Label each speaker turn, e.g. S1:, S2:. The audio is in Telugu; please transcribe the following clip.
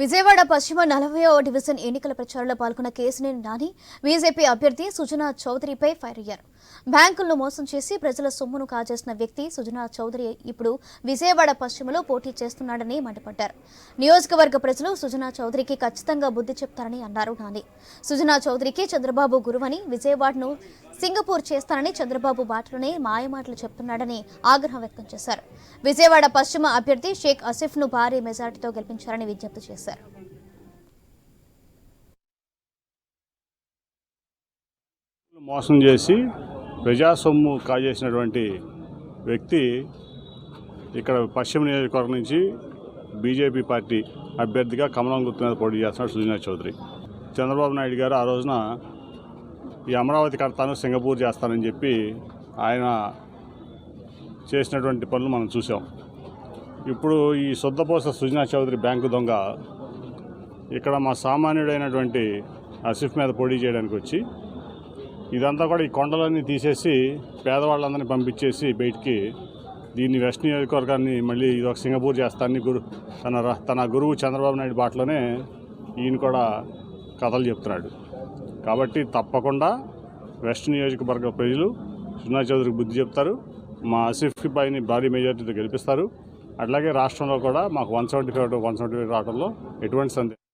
S1: విజయవాడ పశ్చిమ నలభై డివిజన్ ఎన్నికల ప్రచారంలో పాల్గొన్న కేసినేని నాని బీజేపీ అభ్యర్థి సుజనా చౌదరిపై ఫైర్ అయ్యారు. బ్యాంకులను మోసం చేసి ప్రజల సొమ్మును కాజేసిన వ్యక్తి సుజనా చౌదరి ఇప్పుడు విజయవాడ పశ్చిమలో పోటీ చేస్తున్నాడని మండిపడ్డారు. నియోజకవర్గ ప్రజలు సుజనా చౌదరికి ఖచ్చితంగా బుద్ధి చెప్తారని అన్నారు నాని. సుజనా చౌదరికి చంద్రబాబు గురువని విజయవాడను సింగపూర్ చేస్తానని చంద్రబాబు బాటలోనే మాయమాటలు చెప్తున్నాడని ఆగ్రహం వ్యక్తం చేశారు. విజయవాడ పశ్చిమ అభ్యర్థి షేక్ అసిఫ్ను భారీ మెజార్టీతో గెలిపించారని విజ్ఞప్తి చేశారు.
S2: మోసం చేసి ప్రజా సొమ్ము కాజేసినటువంటి వ్యక్తి ఇక్కడ పశ్చిమ నియోజకవర్గం నుంచి బీజేపీ పార్టీ అభ్యర్థిగా కమలం గుర్తు మీద పోటీ చేస్తున్నాడు సుజనా చౌదరి. చంద్రబాబు నాయుడు గారు ఆ రోజున ఈ అమరావతి కడతాను సింగపూర్ చేస్తానని చెప్పి ఆయన చేసినటువంటి పనులు మనం చూసాం ఇప్పుడు ఈ శుద్ధపోస సుజనా చౌదరి బ్యాంకు దొంగ ఇక్కడ మా సామాన్యుడైనటువంటి అసిఫ్ మీద పోటీ చేయడానికి వచ్చి ఇదంతా కూడా ఈ కొండలన్నీ తీసేసి పేదవాళ్ళందరినీ పంపించేసి బయటికి దీన్ని వెస్ట్ నియోజకవర్గాన్ని మళ్ళీ ఇది ఒక సింగపూర్ చేస్తానని గురు తన తన గురువు చంద్రబాబు నాయుడు బాటలోనే ఈయన కూడా కథలు చెప్తున్నాడు. కాబట్టి తప్పకుండా వెస్ట్ నియోజకవర్గ ప్రజలు సునా చౌదరికి బుద్ధి చెప్తారు మా అసిఫ్ పైని భారీ మెజార్టీతో గెలిపిస్తారు. అట్లాగే రాష్ట్రంలో కూడా మాకు one seventy five one seventy five రావడంలో ఎటువంటి సందేహం